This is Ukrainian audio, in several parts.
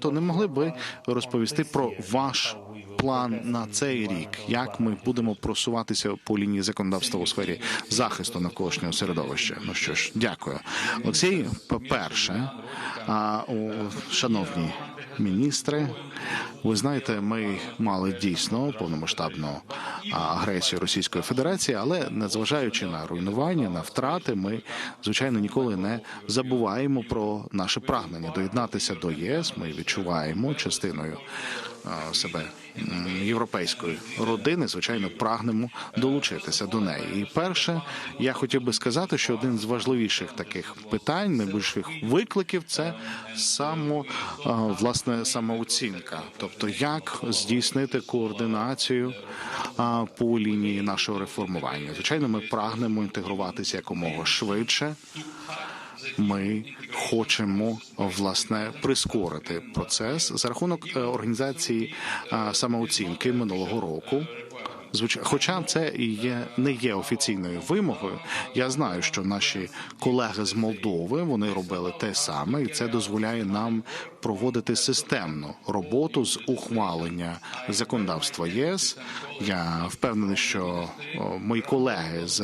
То не могли би розповісти про ваш план на цей рік, як ми будемо просуватися по лінії законодавства у сфері захисту навколишнього середовища? Ну що ж, дякую. Олексій, по-перше, а, шановні міністри, ви знаєте, ми мали дійсно повномасштабну агресію Російської Федерації, але незважаючи на руйнування, на втрати, ми звичайно ніколи не забуваємо про наше прагнення доєднатися до ЄС. Ми відчуваємо частиною себе європейської родини. Звичайно, прагнемо долучитися до неї. І перше, я хотів би сказати, що один з важливіших таких питань, найбільших викликів, це само власне самооцінка, тобто як здійснити координацію по лінії нашого реформування. Звичайно, ми прагнемо інтегруватися якомога швидше. Ми хочемо власне прискорити процес за рахунок е, організації самооцінки минулого року. Хоча це і є не є офіційною вимогою. Я знаю, що наші колеги з Молдови вони робили те саме, і це дозволяє нам проводити системну роботу з ухвалення законодавства ЄС. Я впевнений, що мої колеги з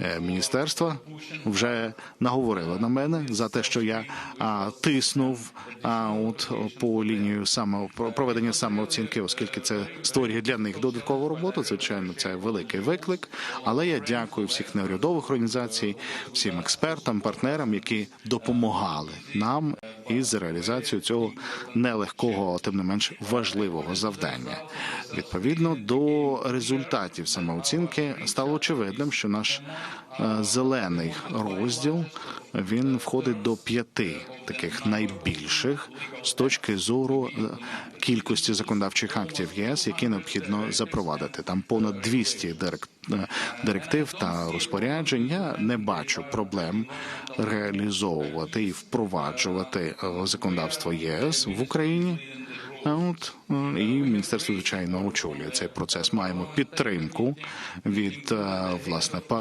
е, міністерства вже наговорили на мене за те, що я тиснув от по лінію саме проведення самооцінки, оскільки це створює для них додаткову роботу. Звичайно, це великий виклик. Але я дякую всіх неурядових організацій, всім експертам, партнерам, які допомагали нам із реалізацією цього нелегкого, тим не менш важливого завдання. Відповідно до результатів самооцінки стало очевидним, що наш зелений розділ він входить до п'яти таких найбільших з точки зору е, кількості законодавчих актів ЄС, які необхідно запровадити. Там понад 200 директ е, директив та розпоряджень. Я не бачу проблем реалізовувати і впроваджувати е, законодавство ЄС в Україні. А от е, і міністерство звичайно очолює цей процес. Маємо підтримку від е, власне е,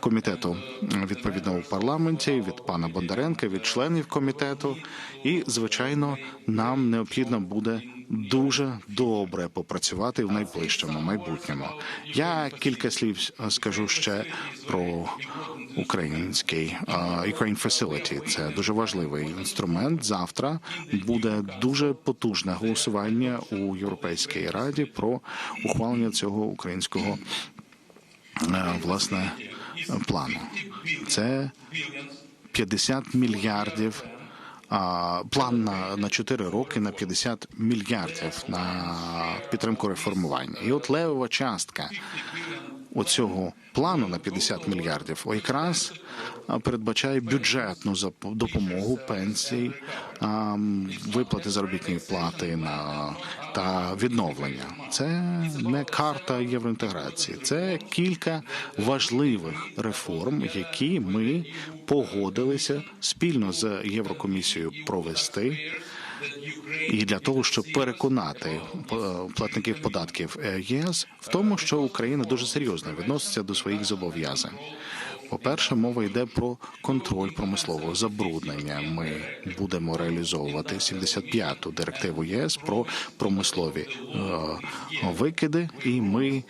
комітету відповідного в парламенті, від пана Бондаренка, від членів комітету. І звичайно, нам необхідно буде дуже добре попрацювати в найближчому майбутньому. Я кілька слів скажу ще про український Ukraine Facility. Це дуже важливий інструмент. Завтра буде дуже потужне голосування у Європейській раді про ухвалення цього українського е, власне плану. Це 50 мільярдів. План на, на 4 роки на 50 мільярдів на підтримку реформування. І от левова частка оцього плану на 50 мільярдів якраз передбачає бюджетну допомогу пенсій, виплати заробітної плати на та відновлення. Це не карта євроінтеграції, це кілька важливих реформ, які ми погодилися спільно з Єврокомісією провести. І для того, щоб переконати е, платників податків е, ЄС в тому, що Україна дуже серйозно відноситься до своїх зобов'язань. По-перше, мова йде про контроль промислового забруднення. Ми будемо реалізовувати 75-ту директиву ЄС про промислові е, викиди, і ми,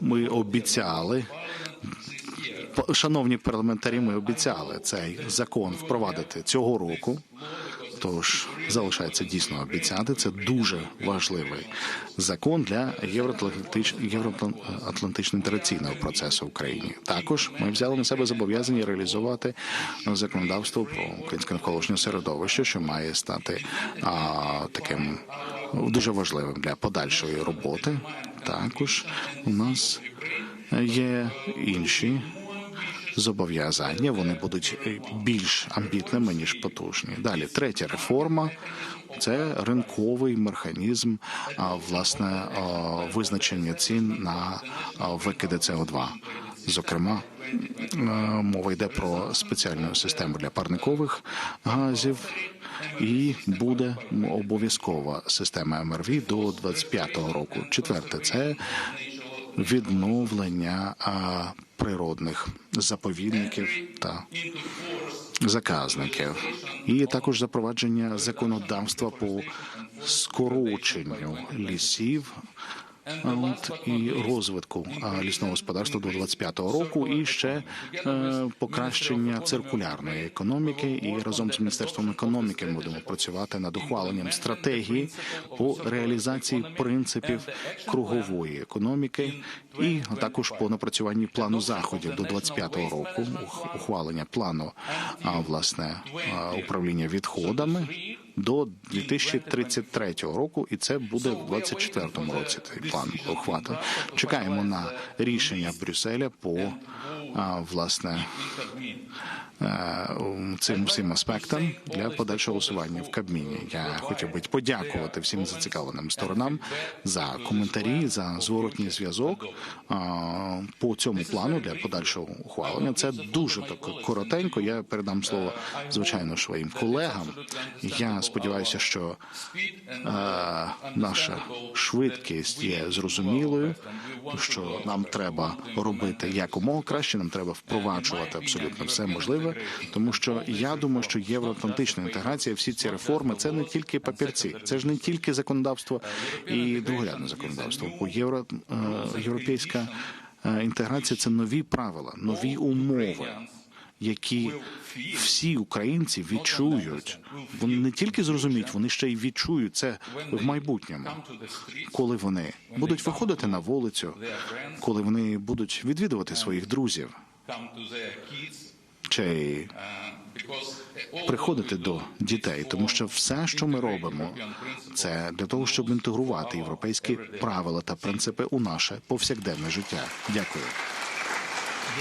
ми обіцяли Шановні парламентарі, ми обіцяли цей закон впровадити цього року. Тож залишається дійсно обіцяти. Це дуже важливий закон для євроатлантич... євроатлантично інтеграційного процесу в Україні. Також ми взяли на себе зобов'язання реалізувати законодавство про українське навколишнє середовище, що має стати а, таким дуже важливим для подальшої роботи. Також у нас є інші зобов'язання. Вони будуть більш амбітними ніж потужні. Далі третя реформа. Це ринковий механізм, власне визначення цін на викиди СО2. Зокрема, е, мова йде про спеціальну систему для парникових газів, і буде обов'язкова система МРВ до 25-го року. Четверте це відновлення природних заповідників та заказників, і також запровадження законодавства по скороченню лісів. А, От і розвитку лісного господарства до 25-го року, і ще е, покращення циркулярної економіки. І разом з міністерством економіки ми будемо працювати над ухваленням стратегії по реалізації принципів кругової економіки, і також по напрацюванні плану заходів до 25-го року. Ухвалення плану власне управління відходами до 2033 року, і це буде в 24-му році. Цей план охвата. Чекаємо на рішення Брюсселя по власне е, цим всім аспектам для подальшого голосування в Кабміні. Я хотів би подякувати всім зацікавленим сторонам за коментарі, за зворотній зв'язок по цьому плану для подальшого ухвалення. Це дуже так коротенько. Я передам слово звичайно своїм колегам. Я сподіваюся, що е, наша швидкість є зрозумілою, що нам треба робити якомога краще. Нам треба впроваджувати абсолютно все можливе, тому що я думаю, що євроатлантична інтеграція, всі ці реформи, це не тільки папірці, це ж не тільки законодавство і другорядне законодавство. У євро е, європейська е, інтеграція це нові правила, нові умови. Які всі українці відчують, вони не тільки зрозуміють, вони ще й відчують це в майбутньому, коли вони будуть виходити на вулицю, коли вони будуть відвідувати своїх друзів, чи приходити до дітей, тому що все, що ми робимо, це для того, щоб інтегрувати європейські правила та принципи у наше повсякденне життя. Дякую.